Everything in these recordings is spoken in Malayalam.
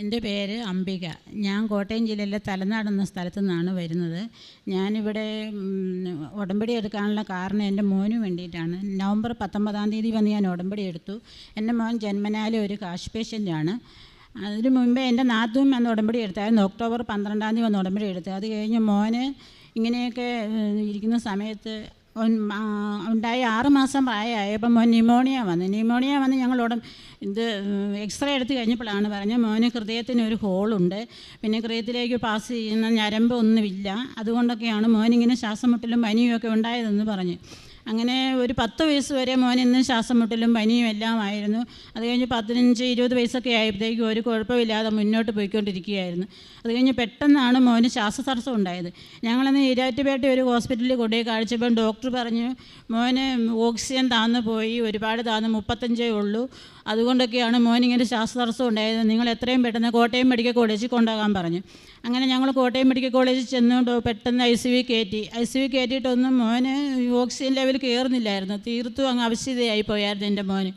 എന്റെ പേര് അംബിക. ഞാൻ കോട്ടയം ജില്ലയിലെ തലനാട് എന്ന സ്ഥലത്തു നിന്നാണ് വരുന്നത്. ഞാനിവിടെ ഉടമ്പടി എടുക്കാനുള്ള കാരണം എന്റെ മോന് വേണ്ടിയിട്ടാണ്. നവംബർ പത്തൊമ്പതാം തീയതി വന്ന് ഞാൻ ഉടമ്പടി എടുത്തു. എന്റെ മോൻ ജന്മനാലെ ഒരു കാശ് പേഷ്യന്റാണ്. അതിന് മുമ്പേ എന്റെ നാത്തും അന്ന് ഉടമ്പടി എടുത്തായിരുന്നു. ഒക്ടോബർ പന്ത്രണ്ടാം തീയതി വന്ന് ഉടമ്പടി എടുത്തു അത് കഴിഞ്ഞ് മോന് ഇങ്ങനെയൊക്കെ ഇരിക്കുന്ന സമയത്ത് ഉണ്ടായി ആറുമാസം പ്രായമായപ്പോൾ മോൻ ന്യൂമോണിയ വന്നു. ന്യൂമോണിയ വന്ന് ഞങ്ങളോട് ഇത് എക്സ്റേ എടുത്ത് കഴിഞ്ഞപ്പോഴാണ് പറഞ്ഞത് മോന് ഹൃദയത്തിന് ഒരു ഹോളുണ്ട്. പിന്നെ ഹൃദയത്തിലേക്ക് പാസ് ചെയ്യുന്ന ഞരമ്പൊന്നുമില്ല. അതുകൊണ്ടൊക്കെയാണ് മോനിങ്ങനെ ശ്വാസം മുട്ടലും പനിയും ഒക്കെ ഉണ്ടായതെന്ന് പറഞ്ഞു. അങ്ങനെ ഒരു പത്ത് വയസ്സ് വരെ മോൻ ഇന്ന് ശ്വാസം മുട്ടലും പനിയും എല്ലാം ആയിരുന്നു. അത് കഴിഞ്ഞ് പതിനഞ്ച് ഇരുപത് വയസ്സൊക്കെ ആയപ്പോഴത്തേക്കും ഒരു കുഴപ്പമില്ലാതെ മുന്നോട്ട് പോയിക്കൊണ്ടിരിക്കുകയായിരുന്നു. അത് കഴിഞ്ഞ് പെട്ടെന്നാണ് മോന് ശ്വാസതടസ്സം ഉണ്ടായത്. ഞങ്ങളന്ന് ഈരാറ്റുപേട്ട ഒരു ഹോസ്പിറ്റലിൽ കൊണ്ടുപോയി കാഴ്ചപ്പോൾ ഡോക്ടർ പറഞ്ഞു മോന് ഓക്സിജൻ താന്ന് പോയി ഒരുപാട് താന്ന് മുപ്പത്തഞ്ചേ ഉള്ളൂ. അതുകൊണ്ടൊക്കെയാണ് മോനിങ്ങനെ ശ്വാസതടസ്സം ഉണ്ടായത്. നിങ്ങൾ എത്രയും പെട്ടെന്ന് കോട്ടയം മെഡിക്കൽ കോളേജിൽ കൊണ്ടുപോകാൻ പറഞ്ഞു. അങ്ങനെ ഞങ്ങൾ കോട്ടയം മെഡിക്കൽ കോളേജിൽ ചെന്നുകൊണ്ട് പെട്ടെന്ന് ഐ സി വി കയറ്റി. ഐ സി വി കയറ്റിയിട്ടൊന്നും മോന് ഓക്സിജൻ ലെവൽ കയറുന്നില്ലായിരുന്നു. തീർത്തും അങ്ങ് അവശതയായി പോയായിരുന്നു എന്റെ മോന്.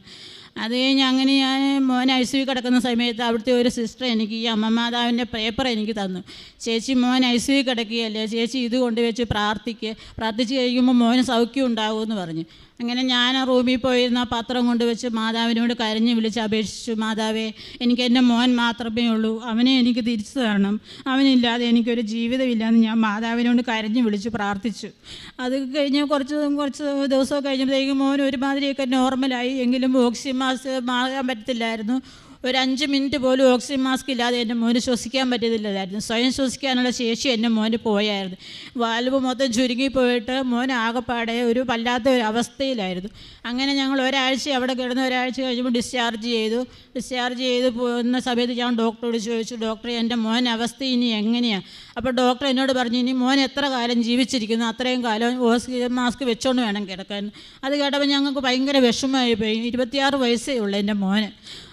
അത് കഴിഞ്ഞ് അങ്ങനെ ഞാൻ മോൻ ഐ സി വി കിടക്കുന്ന സമയത്ത് അവിടുത്തെ ഒരു സിസ്റ്റർ എനിക്ക് ഈ അമ്മമാതാവിന്റെ പേപ്പർ എനിക്ക് തന്നു. ചേച്ചി മോൻ ഐ സി വി കിടക്കുകയല്ലേ? ചേച്ചി ഇത് കൊണ്ടുവച്ച് പ്രാർത്ഥിക്കുക പ്രാർത്ഥിച്ച് കഴിയുമ്പോൾ മോന് സൗഖ്യം ഉണ്ടാകുമെന്ന് പറഞ്ഞു. അങ്ങനെ ഞാൻ ആ റൂമിൽ പോയിരുന്ന പത്രം കൊണ്ടുവച്ച് മാതാവിനോട് കരഞ്ഞ് വിളിച്ച് അപേക്ഷിച്ചു മാതാവേ എനിക്ക് എന്റെ മോൻ മാത്രമേ ഉള്ളൂ അവനെ എനിക്ക് തിരിച്ചു തരണം അവനില്ലാതെ എനിക്കൊരു ജീവിതമില്ലെന്ന് ഞാൻ മാതാവിനോട് കരഞ്ഞ് വിളിച്ച് പ്രാർത്ഥിച്ചു അത് കഴിഞ്ഞ് കുറച്ച് കുറച്ച് ദിവസമൊക്കെ കഴിഞ്ഞപ്പോഴത്തേക്കും മോൻ ഒരുമാതിരിയൊക്കെ നോർമലായി എങ്കിലും ഓക്സിജൻ മാസ്ക് മാറാൻ പറ്റത്തില്ലായിരുന്നു ഒരു അഞ്ച് മിനിറ്റ് പോലും ഓക്സിജൻ മാസ്ക് ഇല്ലാതെ എന്റെ മോന് ശ്വസിക്കാൻ പറ്റത്തില്ലായിരുന്നു സ്വയം ശ്വസിക്കാനുള്ള ശേഷി എന്റെ മോന് പോയായിരുന്നു. വാൽവ് മൊത്തം ചുരുങ്ങിപ്പോയിട്ട് മോൻ ആകെപ്പാടെ ഒരു വല്ലാത്ത ഒരു അവസ്ഥയിലായിരുന്നു. അങ്ങനെ ഞങ്ങൾ ഒരാഴ്ച അവിടെ കിടന്ന് ഒരാഴ്ച കഴിയുമ്പോൾ ഡിസ്ചാർജ് ചെയ്തു. ഡിസ്ചാർജ് ചെയ്ത് പോകുന്ന സമയത്ത് ഞാൻ ഡോക്ടറോട് ചോദിച്ചു ഡോക്ടർ എന്റെ മോൻ അവസ്ഥ ഇനി എങ്ങനെയാണ് അപ്പോൾ ഡോക്ടർ എന്നോട് പറഞ്ഞു ഇനി മോൻ എത്ര കാലം ജീവിച്ചിരിക്കുന്നു? അത്രയും കാലം ഓക്സിജൻ മാസ്ക് വെച്ചോണ്ട് വേണം കിടക്കാൻ. അത് കേട്ടപ്പോൾ ഞങ്ങൾക്ക് ഭയങ്കര വിഷമമായി പോയി. ഇരുപത്തിയാറ് വയസ്സേ ഉള്ളൂ എന്റെ മോന്.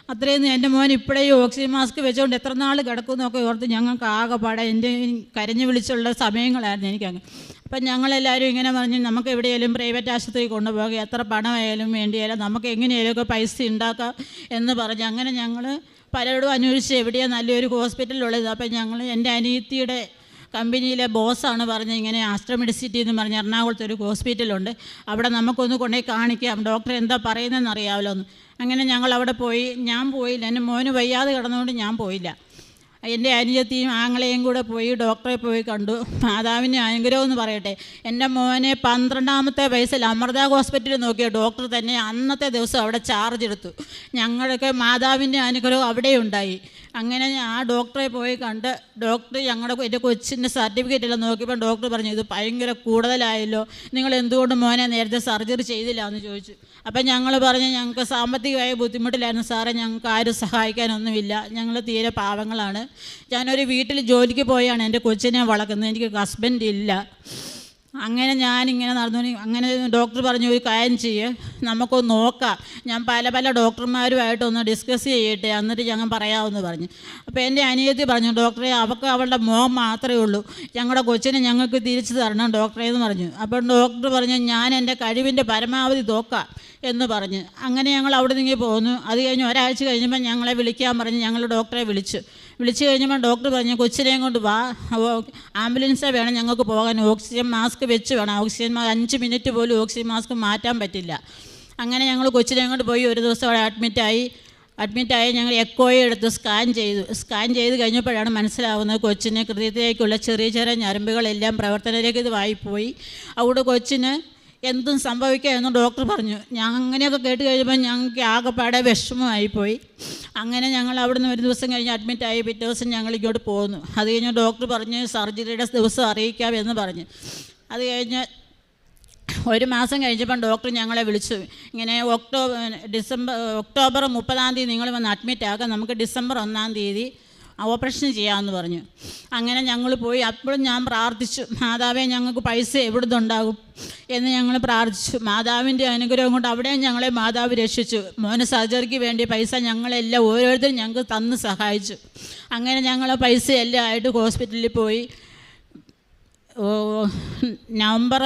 അത്രയും എന്റെ മോൻ ഇപ്പോഴേ ഓക്സിജൻ മാസ്ക് വെച്ചുകൊണ്ട് എത്ര നാൾ കിടക്കുമെന്നൊക്കെ ഓർത്ത് ഞങ്ങൾക്ക് ആകെ ആകെപ്പാടെ എന്റെ കരഞ്ഞു വിളിച്ചുള്ള സമയങ്ങളായിരുന്നു എനിക്കങ്ങ്. അപ്പം ഞങ്ങളെല്ലാവരും ഇങ്ങനെ പറഞ്ഞു നമുക്ക് എവിടെയെങ്കിലും പ്രൈവറ്റ് ആശുപത്രി കൊണ്ടുപോകുക എത്ര പണമായാലും വേണ്ടിയാലും നമുക്ക് എങ്ങനെയൊക്കെ പൈസ ഉണ്ടാക്കാം എന്ന് പറഞ്ഞ് അങ്ങനെ ഞങ്ങൾ പലരോടും അന്വേഷിച്ച് എവിടെയാണ് നല്ലൊരു ഹോസ്പിറ്റലുള്ളത് അപ്പം ഞങ്ങൾ എന്റെ അനിയത്തിയുടെ കമ്പനിയിലെ ബോസാണ് പറഞ്ഞ് ഇങ്ങനെ ആസ്ട്രമെഡിസിറ്റി എന്ന് പറഞ്ഞ് എറണാകുളത്ത് ഒരു ഹോസ്പിറ്റലുണ്ട്. അവിടെ നമുക്കൊന്ന് കൊണ്ടുപോയി കാണിക്കാം. ഡോക്ടർ എന്താ പറയുന്നതെന്ന് അറിയാമല്ലോ എന്ന് അങ്ങനെ ഞങ്ങൾ അവിടെ പോയി. ഞാൻ പോയില്ല. എന്റെ മോന് വയ്യാതെ കിടന്നുകൊണ്ട് ഞാൻ പോയില്ല. എന്റെ അനിയത്തിയും ആങ്ങളെയും കൂടെ പോയി ഡോക്ടറെ പോയി കണ്ടു. മാതാവിന്റെ അനുഗ്രഹം എന്ന് പറയട്ടെ. എന്റെ മോനെ പന്ത്രണ്ടാമത്തെ വയസ്സിൽ അമൃത ഹോസ്പിറ്റലിൽ നോക്കിയ ഡോക്ടർ തന്നെ അന്നത്തെ ദിവസം അവിടെ ചാർജ് എടുത്തു. ഞങ്ങളൊക്കെ മാതാവിന്റെ അനുഗ്രഹം അവിടെ ഉണ്ടായി അങ്ങനെ ഞാൻ ആ ഡോക്ടറെ പോയി കണ്ട് ഡോക്ടർ ഞങ്ങളുടെ എന്റെ കൊച്ചിന്റെ സർട്ടിഫിക്കറ്റ് എല്ലാം നോക്കിയപ്പോൾ ഡോക്ടർ പറഞ്ഞു ഇത് ഭയങ്കര കൂടുതലായല്ലോ. നിങ്ങൾ എന്തുകൊണ്ട് മോനെ നേരത്തെ സർജറി ചെയ്തില്ല? എന്ന് ചോദിച്ചു. അപ്പം ഞങ്ങൾ പറഞ്ഞു ഞങ്ങൾക്ക് സാമ്പത്തികമായ ബുദ്ധിമുട്ടിലായിരുന്നു സാറേ. ഞങ്ങൾക്ക് ആരും സഹായിക്കാനൊന്നുമില്ല. ഞങ്ങൾ തീരെ പാവങ്ങളാണ്. ഞാനൊരു വീട്ടിൽ ജോലിക്ക് പോയാണ്. എന്റെ കൊച്ചിനെ വളർക്കുന്നത് എനിക്ക് ഹസ്ബൻഡ് ഇല്ല. അങ്ങനെ ഞാനിങ്ങനെ നടന്നു. അങ്ങനെ ഡോക്ടർ പറഞ്ഞു ഒരു കാര്യം ചെയ്യ്. നമുക്കൊന്ന് നോക്കാം. ഞാൻ പല പല ഡോക്ടർമാരുമായിട്ടൊന്ന് ഡിസ്കസ് ചെയ്യട്ടെ എന്നിട്ട് ഞങ്ങൾ പറയാമെന്ന് പറഞ്ഞു. അപ്പോൾ എന്റെ അനിയത്തി പറഞ്ഞു ഡോക്ടറെ അവൾക്ക് അവളുടെ മോൻ മാത്രമേ ഉള്ളൂ. ഞങ്ങളുടെ കൊച്ചിനെ ഞങ്ങൾക്ക് തിരിച്ചു തരണം ഡോക്ടറെ എന്ന് പറഞ്ഞു. അപ്പോൾ ഡോക്ടർ പറഞ്ഞു ഞാൻ എന്റെ കഴിവിന്റെ പരമാവധി നോക്കാം എന്ന് പറഞ്ഞ്. അങ്ങനെ ഞങ്ങൾ അവിടെ നിന്ന് പോന്നു. അത് കഴിഞ്ഞ് ഒരാഴ്ച കഴിഞ്ഞപ്പോൾ ഞങ്ങളെ വിളിക്കാൻ പറഞ്ഞ് ഞങ്ങൾ ഡോക്ടറെ വിളിച്ചു. വിളിച്ചു കഴിഞ്ഞപ്പോൾ ഡോക്ടർ പറഞ്ഞു കൊച്ചിനെയും കൊണ്ട് വാ ആംബുലൻസേ വേണം ഞങ്ങൾക്ക് പോകാൻ ഓക്സിജൻ മാസ്ക് വെച്ച് വേണം. ഓക്സിജൻ അഞ്ച് മിനിറ്റ് പോലും ഓക്സിജൻ മാസ്ക് മാറ്റാൻ പറ്റില്ല. അങ്ങനെ ഞങ്ങൾ കൊച്ചിനെയും കൊണ്ട് പോയി ഒരു ദിവസം അവിടെ അഡ്മിറ്റായി അഡ്മിറ്റായി ഞങ്ങൾ എക്കോയെ എടുത്ത് സ്കാൻ ചെയ്തു. സ്കാൻ ചെയ്ത് കഴിഞ്ഞപ്പോഴാണ് മനസ്സിലാവുന്നത് കൊച്ചിന് ഹൃദയത്തിലേക്കുള്ള ചെറിയ ചെറിയ ഞരമ്പുകളെല്ലാം പ്രവർത്തനരഹിതമായി പോയി. അവിടെ കൊച്ചിന് എന്തും സംഭവിക്കാമെന്ന് ഡോക്ടർ പറഞ്ഞു. ഞാൻ അങ്ങനെയൊക്കെ കേട്ട് കഴിയുമ്പോൾ ഞങ്ങൾക്ക് ആകെപ്പാടെ വിഷമമായിപ്പോയി. അങ്ങനെ ഞങ്ങൾ അവിടുന്ന് ഒരു ദിവസം കഴിഞ്ഞ് അഡ്മിറ്റായി പിറ്റേ ദിവസം ഞങ്ങൾ ഇങ്ങോട്ട് പോന്നു. അത് കഴിഞ്ഞ് ഡോക്ടർ പറഞ്ഞ് സർജറിയുടെ ദിവസം അറിയിക്കാം എന്ന് പറഞ്ഞ്. അത് കഴിഞ്ഞ് ഒരു മാസം കഴിഞ്ഞപ്പം ഡോക്ടർ ഞങ്ങളെ വിളിച്ചു. ഇങ്ങനെ ഒക്ടോബർ ഡിസംബർ ഒക്ടോബർ മുപ്പതാം തീയതി നിങ്ങൾ വന്ന് അഡ്മിറ്റ് ആക്കാം. നമുക്ക് ഡിസംബർ ഒന്നാം തീയതി ഓപ്പറേഷൻ ചെയ്യാമെന്ന് പറഞ്ഞു. അങ്ങനെ ഞങ്ങൾ പോയി. അപ്പോഴും ഞാൻ പ്രാർത്ഥിച്ചു മാതാവേ ഞങ്ങൾക്ക് പൈസ എവിടുന്ന് ഉണ്ടാകും എന്ന് ഞങ്ങൾ പ്രാർത്ഥിച്ചു. മാതാവിന്റെ അനുഗ്രഹം കൊണ്ട് അവിടെയും ഞങ്ങളെ മാതാവ് രക്ഷിച്ചു. മോന് സർജറിക്ക് വേണ്ടി പൈസ ഞങ്ങളെല്ലാം ഓരോരുത്തരും ഞങ്ങൾക്ക് തന്ന് സഹായിച്ചു. അങ്ങനെ ഞങ്ങൾ പൈസ എല്ലാം ആയിട്ട് ഹോസ്പിറ്റലിൽ പോയി. നവംബർ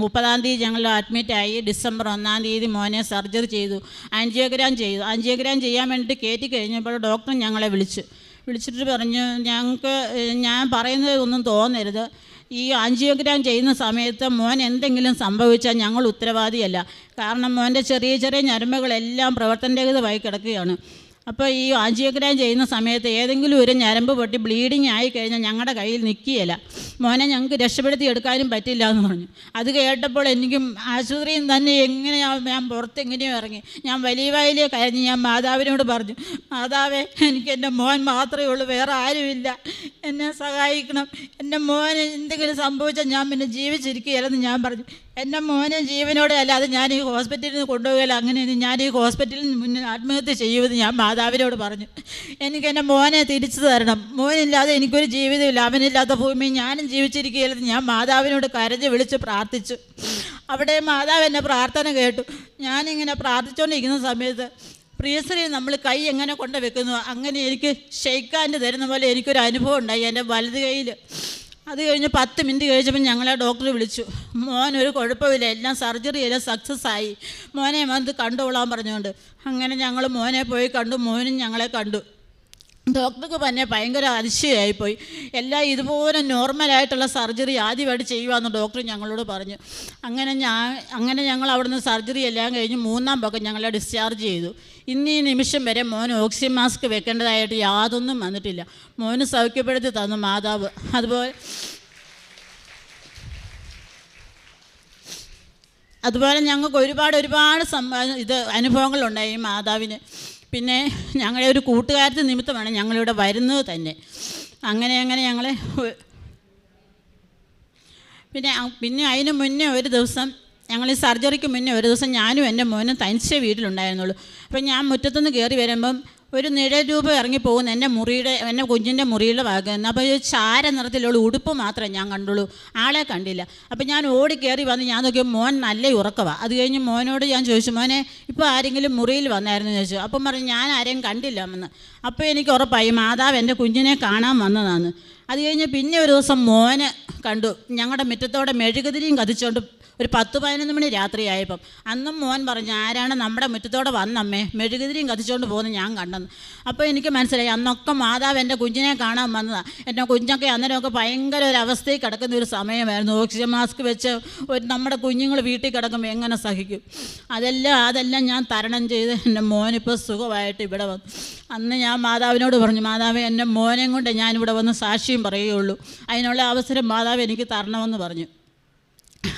മുപ്പതാം തീയതി ഞങ്ങൾ അഡ്മിറ്റായി ഡിസംബർ ഒന്നാം തീയതി മോനെ സർജറി ചെയ്തു. ആൻജിയോഗ്രാം ചെയ്തു. ആൻജിയോഗ്രാം ചെയ്യാൻ വേണ്ടിയിട്ട് കയറ്റി കഴിഞ്ഞപ്പോൾ ഡോക്ടർ ഞങ്ങളെ വിളിച്ചു. വിളിച്ചിട്ട് പറഞ്ഞു ഞങ്ങൾക്ക് ഞാൻ പറയുന്നത് ഒന്നും തോന്നരുത്. ഈ ആഞ്ചിയോഗ്രാം ചെയ്യുന്ന സമയത്ത് മോൻ എന്തെങ്കിലും സംഭവിച്ചാൽ ഞങ്ങൾ ഉത്തരവാദിയല്ല. കാരണം മോന്റെ ചെറിയ ചെറിയ ഞരമ്പുകളെല്ലാം പ്രവർത്തനരഹിതമായി കിടക്കുകയാണ്. അപ്പോൾ ഈ ആഞ്ചിയോഗ്രാം ചെയ്യുന്ന സമയത്ത് ഏതെങ്കിലും ഒരു ഞരമ്പ് പൊട്ടി ബ്ലീഡിങ് ആയി കഴിഞ്ഞാൽ ഞങ്ങളുടെ കയ്യിൽ നിൽക്കുകയില്ല മോനെ ഞങ്ങൾക്ക് രക്ഷപ്പെടുത്തി എടുക്കാനും പറ്റില്ല എന്ന് പറഞ്ഞു. അത് കേട്ടപ്പോൾ എനിക്കും ആശുപത്രിയിൽ തന്നെ എങ്ങനെയാണ് ഞാൻ പുറത്ത് എങ്ങനെയോ ഇറങ്ങി. ഞാൻ വലിയ വായിലേ കരഞ്ഞ് ഞാൻ മാതാവിനോട് പറഞ്ഞു മാതാവേ എനിക്ക് എന്റെ മോൻ മാത്രമേ ഉള്ളൂ വേറെ ആരുമില്ല. എന്നെ സഹായിക്കണം. എന്റെ മോന് എന്തെങ്കിലും സംഭവിച്ചാൽ ഞാൻ പിന്നെ ജീവിച്ചിരിക്കുകയല്ലെന്ന് ഞാൻ പറഞ്ഞു. എന്റെ മോനെ ജീവനോടെ അല്ലാതെ ഞാൻ ഈ ഹോസ്പിറ്റലിൽ നിന്ന് കൊണ്ടുപോകില്ല അങ്ങനെ ഞാൻ ഈ ഹോസ്പിറ്റലിൽ മുന്നിൽ ആത്മഹത്യ ചെയ്യുമെന്ന് ഞാൻ മാതാവിനോട് പറഞ്ഞു. എനിക്ക് എന്റെ മോനെ തിരിച്ചു തരണം. മോനില്ലാതെ എനിക്കൊരു ജീവിതമില്ല. അവനില്ലാത്ത ഭൂമി ഞാനും ജീവിച്ചിരിക്കുകയല്ലെന്ന് ഞാൻ മാതാവിനോട് കരഞ്ഞ് വിളിച്ച് പ്രാർത്ഥിച്ചു. അവിടെ മാതാവ് എന്നെ പ്രാർത്ഥന കേട്ടു. ഞാനിങ്ങനെ പ്രാർത്ഥിച്ചുകൊണ്ടിരിക്കുന്ന സമയത്ത് പ്രിയശ്രീ നമ്മൾ കൈ എങ്ങനെ കൊണ്ട് വെക്കുന്നു? അങ്ങനെ എനിക്ക് ഷെയ്ക്കാന്റെ തരുന്ന പോലെ എനിക്കൊരു അനുഭവം ഉണ്ടായി എന്റെ വലത് കയ്യിൽ അത് കഴിഞ്ഞ് പത്ത് മിനിറ്റ് കഴിച്ചപ്പോൾ ഞങ്ങളെ ഡോക്ടർ വിളിച്ചു. മോൻ ഒരു കുഴപ്പമില്ല എല്ലാം സർജറി എല്ലാം സക്സസ് ആയി. മോനെ വന്ന് കണ്ടുകൊള്ളാൻ പറഞ്ഞുകൊണ്ട്. അങ്ങനെ ഞങ്ങൾ മോനെ പോയി കണ്ടു മോനും ഞങ്ങളെ കണ്ടു. ഡോക്ടർക്ക് തന്നെ ഭയങ്കര അതിശയമായിപ്പോയി എല്ലാം ഇതുപോലെ നോർമലായിട്ടുള്ള സർജറി ആദ്യമായിട്ട് ചെയ്യുവാന്ന് ഡോക്ടർ ഞങ്ങളോട് പറഞ്ഞു. അങ്ങനെ ഞാൻ അങ്ങനെ ഞങ്ങൾ അവിടുന്ന് സർജറി എല്ലാം കഴിഞ്ഞ് മൂന്നാം പക്കം ഞങ്ങളെ ഡിസ്ചാർജ് ചെയ്തു. ഇന്ന് ഈ നിമിഷം വരെ മോന് ഓക്സിജൻ മാസ്ക് വെക്കേണ്ടതായിട്ട് യാതൊന്നും വന്നിട്ടില്ല. മോന് സൗഖ്യപ്പെടുത്തി തന്നു മാതാവ്. അതുപോലെ അതുപോലെ ഞങ്ങൾക്ക് ഒരുപാട് ഒരുപാട് സംഭ ഇത് അനുഭവങ്ങളുണ്ടായി ഈ മാതാവിന്. പിന്നെ ഞങ്ങളെ ഒരു കൂട്ടുകാരത്തെ നിമിത്തമാണ് ഞങ്ങളിവിടെ വരുന്നത് തന്നെ. അങ്ങനെ അങ്ങനെ ഞങ്ങളെ പിന്നെ പിന്നെ അതിന് മുന്നേ ഒരു ദിവസം ഞങ്ങൾ ഈ സർജറിക്ക് മുന്നേ ഒരു ദിവസം ഞാനും എന്റെ മോനും തനിച്ചേ വീട്ടിലുണ്ടായിരുന്നുള്ളൂ. അപ്പം ഞാൻ മുറ്റത്തുനിന്ന് കയറി വരുമ്പം ഒരു നിഴൽ രൂപം ഇറങ്ങി പോകുന്ന എന്റെ മുറിയുടെ എന്റെ കുഞ്ഞിന്റെ മുറിയുടെ ഭാഗം അപ്പോൾ ഒരു ചാര നിറത്തിലുള്ള ഉടുപ്പ് മാത്രമേ ഞാൻ കണ്ടുള്ളൂ. ആളെ കണ്ടില്ല. അപ്പോൾ ഞാൻ ഓടി കയറി വന്ന് ഞാൻ നോക്കിയ മോൻ നല്ല ഉറക്കമാണ് അത് കഴിഞ്ഞ് മോനോട് ഞാൻ ചോദിച്ചു മോനെ ഇപ്പോൾ ആരെങ്കിലും മുറിയിൽ വന്നായിരുന്നു? ചോദിച്ചു. അപ്പം പറഞ്ഞു ഞാൻ ആരെയും കണ്ടില്ല എന്ന് അപ്പോൾ എനിക്ക് ഉറപ്പായി മാതാവ് എന്റെ കുഞ്ഞിനെ കാണാൻ വന്നതാണ് അത് കഴിഞ്ഞ് പിന്നെ ഒരു ദിവസം മോന് കണ്ടു. ഞങ്ങളുടെ മുറ്റത്തോടെ മെഴുകുതിരിയും കത്തിച്ചുകൊണ്ട് ഒരു പത്ത് പതിനൊന്ന് മണി രാത്രിയായപ്പം അന്നും മോൻ പറഞ്ഞു ആരാണ് നമ്മുടെ മുറ്റത്തോടെ വന്നമ്മേ? മെഴുകുതിരിയും കത്തിച്ചുകൊണ്ട് പോകുന്ന ഞാൻ കണ്ടെന്ന്. അപ്പോൾ എനിക്ക് മനസ്സിലായി അന്നൊക്കെ മാതാവ് എന്റെ കുഞ്ഞിനെ കാണാൻ വന്നതാണ് എന്റെ കുഞ്ഞൊക്കെ അന്നേരമൊക്കെ ഭയങ്കര ഒരു അവസ്ഥയിൽ കിടക്കുന്ന ഒരു സമയമായിരുന്നു. ഓക്സിജൻ മാസ്ക് വെച്ച് ഒരു നമ്മുടെ കുഞ്ഞുങ്ങൾ വീട്ടിൽ കിടക്കുമ്പോൾ എങ്ങനെ സഹിക്കും? അതെല്ലാം അതെല്ലാം ഞാൻ തരണം ചെയ്ത് എന്റെ മോനിപ്പോൾ സുഖമായിട്ട് ഇവിടെ വന്നു. അന്ന് ഞാൻ മാതാവിനോട് പറഞ്ഞു മാതാവ് എന്റെ മോനെയും കൊണ്ട് ഞാനിവിടെ വന്ന് സാക്ഷിയും പറയുകയുള്ളൂ. അതിനുള്ള അവസരം മാതാവ് എനിക്ക് തരണമെന്ന് പറഞ്ഞു.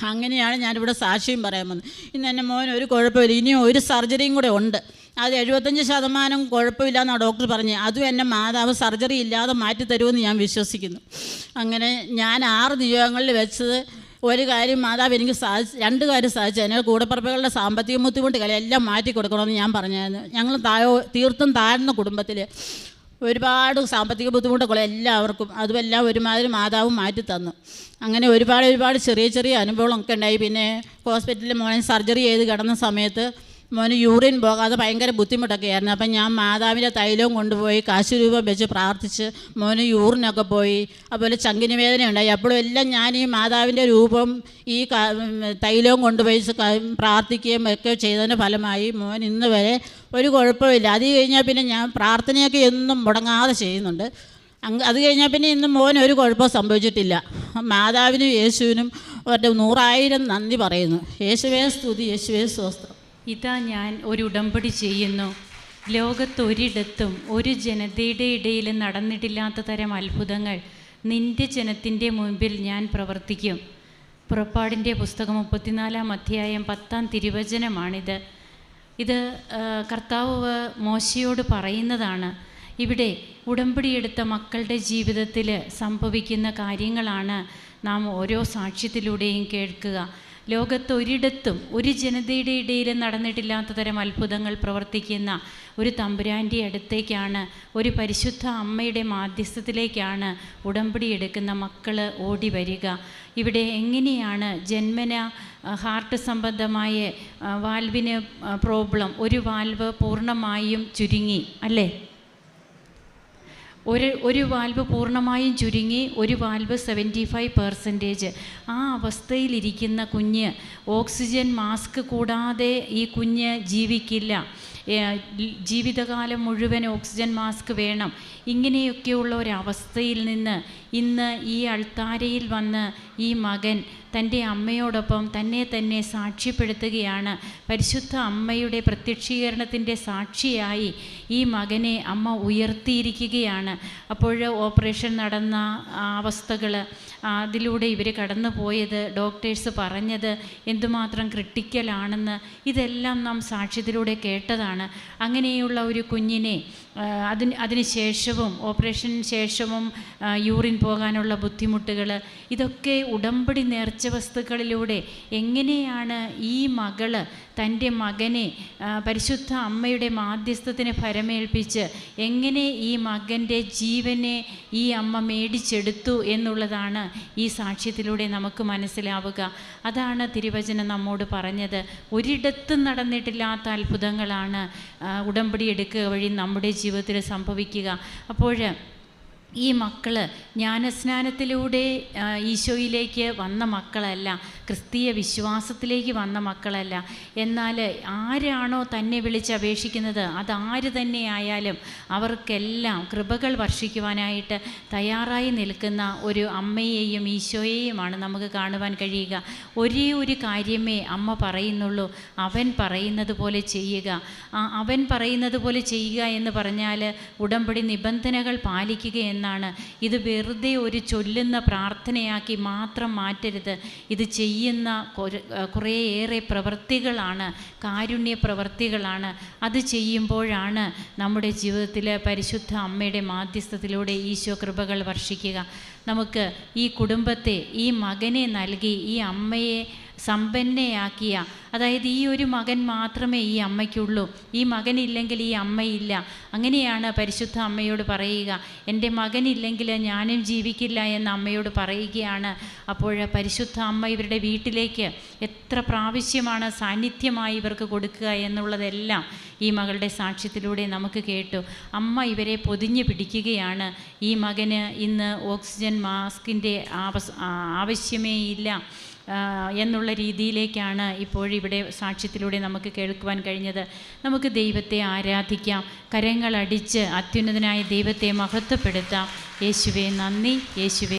അങ്ങനെയാണ് ഞാനിവിടെ സാക്ഷിയും പറയാൻ വന്നത്. ഇന്ന് എന്റെ മോൻ ഒരു കുഴപ്പമില്ല. ഇനിയും ഒരു സർജറിയും കൂടെ ഉണ്ട്. അത് എഴുപത്തഞ്ച് ശതമാനം കുഴപ്പമില്ല എന്നാണ് ഡോക്ടർ പറഞ്ഞത്. അതും എന്റെ മാതാവ് സർജറി ഇല്ലാതെ മാറ്റി തരുമെന്ന് ഞാൻ വിശ്വസിക്കുന്നു. അങ്ങനെ ഞാൻ ആറ് നിയോഗങ്ങളിൽ വെച്ചത് ഒരു കാര്യം മാതാവ് എനിക്ക് സാധിച്ചു രണ്ട് കാര്യം സാധിച്ചു. എന്റെ കൂടപ്പറപ്പുകളുടെ സാമ്പത്തിക ബുദ്ധിമുട്ടുകളെല്ലാം മാറ്റി കൊടുക്കണമെന്ന് ഞാൻ പറഞ്ഞായിരുന്നു. ഞങ്ങൾ താഴോ തീർത്തും താഴ്ന്ന കുടുംബത്തിൽ ഒരുപാട് സാമ്പത്തിക ബുദ്ധിമുട്ടുകൾ എല്ലാവർക്കും. അതുമെല്ലാം ഒരുമാതിരി മാതാവ് മാറ്റി തന്നു. അങ്ങനെ ഒരുപാട് ഒരുപാട് ചെറിയ ചെറിയ അനുഭവങ്ങളൊക്കെ ഉണ്ടായി. പിന്നെ ഹോസ്പിറ്റലിൽ മോനെ സർജറി ചെയ്ത് കിടന്ന സമയത്ത് മോന് യൂറിൻ പോകാതെ ഭയങ്കര ബുദ്ധിമുട്ടൊക്കെ ആയിരുന്നു അപ്പം ഞാൻ മാതാവിന്റെ തൈലവും കൊണ്ടുപോയി കാശ് വെച്ച് പ്രാർത്ഥിച്ച് മോന് യൂറിനൊക്കെ പോയി. അതുപോലെ ചങ്കിന് വേദന ഉണ്ടായി അപ്പോഴും എല്ലാം ഞാൻ ഈ മാതാവിന്റെ രൂപം ഈ തൈലവും കൊണ്ടുപോയി പ്രാർത്ഥിക്കുകയും ഒക്കെ ചെയ്തതിന്റെ ഫലമായി മോൻ ഇന്ന് വരെ ഒരു കുഴപ്പമില്ല അത് കഴിഞ്ഞാൽ പിന്നെ ഞാൻ പ്രാർത്ഥനയൊക്കെ എന്നും മുടങ്ങാതെ ചെയ്യുന്നുണ്ട്. അത് കഴിഞ്ഞാൽ പിന്നെ ഇന്ന് മോൻ ഒരു കുഴപ്പവും സംഭവിച്ചിട്ടില്ല. മാതാവിനും യേശുവിനും അവരുടെ നൂറായിരം നന്ദി പറയുന്നു. യേശുവേ സ്തുതി യേശുവേ സ്വസ്ത്രം ഇതാ ഞാൻ ഒരു ഉടമ്പടി ചെയ്യുന്നു. ലോകത്തൊരിടത്തും ഒരു ജനതയുടെ ഇടയിൽ നടന്നിട്ടില്ലാത്ത തരം അത്ഭുതങ്ങൾ നിന്റെ ജനത്തിന്റെ മുൻപിൽ ഞാൻ പ്രവർത്തിക്കും. പുറപ്പാടിന്റെ പുസ്തകം മുപ്പത്തിനാലാം അധ്യായം പത്താം തിരുവചനമാണിത്. ഇത് കർത്താവ് മോശയോട് പറയുന്നതാണ്. ഇവിടെ ഉടമ്പടിയെടുത്ത മക്കളുടെ ജീവിതത്തിൽ സംഭവിക്കുന്ന കാര്യങ്ങളാണ് നാം ഓരോ സാക്ഷ്യത്തിലൂടെയും കേൾക്കുക. ലോകത്തൊരിടത്തും ഒരു ജനതയുടെ ഇടയിൽ നടന്നിട്ടില്ലാത്ത തരം അത്ഭുതങ്ങൾ പ്രവർത്തിക്കുന്ന ഒരു തമ്പുരാന്റെ അടുത്തേക്കാണ് ഒരു പരിശുദ്ധ അമ്മയുടെ മാധ്യസ്ഥത്തിലേക്കാണ് ഉടമ്പടി എടുക്കുന്ന മക്കൾ ഓടി വരിക. ഇവിടെ എങ്ങനെയാണ് ജന്മന ഹാർട്ട് സംബന്ധമായ വാൽവിന് പ്രോബ്ലം ഒരു വാൽവ് പൂർണമായും ചുരുങ്ങി അല്ലേ? ഒരു ഒരു വാൽവ് പൂർണമായും ചുരുങ്ങി ഒരു വാൽവ് സെവന്റി ഫൈവ് പെർസെന്റേജ് ആ അവസ്ഥയിലിരിക്കുന്ന കുഞ്ഞ് ഓക്സിജൻ മാസ്ക് കൂടാതെ ഈ കുഞ്ഞ് ജീവിക്കില്ല. ജീവിതകാലം മുഴുവൻ ഓക്സിജൻ മാസ്ക് വേണം. ഇങ്ങനെയൊക്കെയുള്ള ഒരവസ്ഥയിൽ നിന്ന് ഇന്ന് ഈ അൾത്താരയിൽ വന്ന് ഈ മകൻ തന്റെ അമ്മയോടൊപ്പം തന്നെ തന്നെ സാക്ഷ്യപ്പെടുത്തുകയാണ്. പരിശുദ്ധ അമ്മയുടെ പ്രത്യക്ഷീകരണത്തിന്റെ സാക്ഷിയായി ഈ മകനെ അമ്മ ഉയർത്തിയിരിക്കുകയാണ്. അപ്പോൾ ഓപ്പറേഷൻ നടന്ന അവസ്ഥകൾ അതിലൂടെ ഇവർ കടന്നു പോയത് ഡോക്ടേഴ്സ് പറഞ്ഞത് എന്തുമാത്രം ക്രിട്ടിക്കലാണെന്ന് ഇതെല്ലാം നാം സാക്ഷ്യത്തിലൂടെ കേട്ടതാണ്. അങ്ങനെയുള്ള ഒരു കുഞ്ഞിനെ അതിന് അതിന് ശേഷവും ഓപ്പറേഷന് ശേഷവും യൂറിൻ പോകാനുള്ള ബുദ്ധിമുട്ടുകൾ ഇതൊക്കെ ഉടമ്പടി നേർച്ച വസ്തുക്കളിലൂടെ എങ്ങനെയാണ് ഈ മകൾ തന്റെ മകനെ പരിശുദ്ധ അമ്മയുടെ മാധ്യസ്ഥത്തിന് ഫരമേൽപ്പിച്ച് എങ്ങനെ ഈ മകന്റെ ജീവനെ ഈ അമ്മ മേടിച്ചെടുത്തു എന്നുള്ളതാണ് ഈ സാക്ഷ്യത്തിലൂടെ നമുക്ക് മനസ്സിലാവുക. അതാണ് തിരുവചനം നമ്മോട് പറഞ്ഞത്. ഒരിടത്തും നടന്നിട്ടില്ലാത്ത അത്ഭുതങ്ങളാണ് ഉടമ്പടി എടുക്കുക വഴി നമ്മുടെ ജീവിതത്തിൽ സംഭവിക്കുക. അപ്പോൾ ഈ മക്കൾ ജ്ഞാനസ്നാനത്തിലൂടെ ഈശോയിലേക്ക് വന്ന മക്കളല്ല ക്രിസ്തീയ വിശ്വാസത്തിലേക്ക് വന്ന മക്കളല്ല. എന്നാൽ ആരാണോ തന്നെ വിളിച്ചപേക്ഷിക്കുന്നത് അതാര് തന്നെയായാലും അവർക്കെല്ലാം കൃപകൾ വർഷിക്കുവാനായിട്ട് തയ്യാറായി നിൽക്കുന്ന ഒരു അമ്മയെയും ഈശോയെയുമാണ് നമുക്ക് കാണുവാൻ കഴിയുക. ഒരേ ഒരു കാര്യമേ അമ്മ പറയുന്നുള്ളൂ അവൻ പറയുന്നത് പോലെ ചെയ്യുക. അവൻ പറയുന്നത് പോലെ ചെയ്യുക എന്ന് പറഞ്ഞാൽ ഉടമ്പടി നിബന്ധനകൾ പാലിക്കുക എന്നാണ്. ഇത് വെറുതെ ഒരു ചൊല്ലുന്ന പ്രാർത്ഥനയാക്കി മാത്രം മാറ്റരുത്. ഇത് ചെയ്യുന്ന കുറേ- കുറേയേറെ പ്രവൃത്തികളാണ് കാരുണ്യ പ്രവൃത്തികളാണ് അത് ചെയ്യുമ്പോഴാണ് നമ്മുടെ ജീവിതത്തിൽ പരിശുദ്ധ അമ്മയുടെ മാധ്യസ്ഥത്തിലൂടെ ഈശോ കൃപകൾ വർഷിക്കുക. നമുക്ക് ഈ കുടുംബത്തെ ഈ മകനെ നൽകി ഈ അമ്മയെ സമ്പന്നയാക്കിയ. അതായത് ഈ ഒരു മകൻ മാത്രമേ ഈ അമ്മയ്ക്കുള്ളൂ. ഈ മകനില്ലെങ്കിൽ ഈ അമ്മയില്ല. അങ്ങനെയാണ് പരിശുദ്ധ അമ്മയോട് പറയുക. എന്റെ മകനില്ലെങ്കിൽ ഞാനും ജീവിക്കില്ല എന്ന് അമ്മയോട് പറയുകയാണ്. അപ്പോൾ പരിശുദ്ധ അമ്മ ഇവരുടെ വീട്ടിലേക്ക് എത്ര പ്രാവശ്യമാണ് സാന്നിധ്യമായി ഇവർക്ക് കൊടുക്കുക എന്നുള്ളതെല്ലാം ഈ മകളുടെ സാക്ഷ്യത്തിലൂടെ നമുക്ക് കേട്ടു. അമ്മ ഇവരെ പൊതിഞ്ഞു പിടിക്കുകയാണ്. ഈ മകന് ഇന്ന് ഓക്സിജൻ മാസ്കിന്റെ ആവശ്യമേ ഇല്ല. എന്നുള്ള രീതിയിലേക്കാണ് ഇപ്പോഴിവിടെ സാക്ഷ്യത്തിലൂടെ നമുക്ക് കേൾക്കുവാൻ കഴിഞ്ഞത്. നമുക്ക് ദൈവത്തെ ആരാധിക്കാം. കരങ്ങളടിച്ച് അത്യുന്നതനായ ദൈവത്തെ മഹത്വപ്പെടുത്താം. യേശുവെ നന്ദി. യേശുവെ.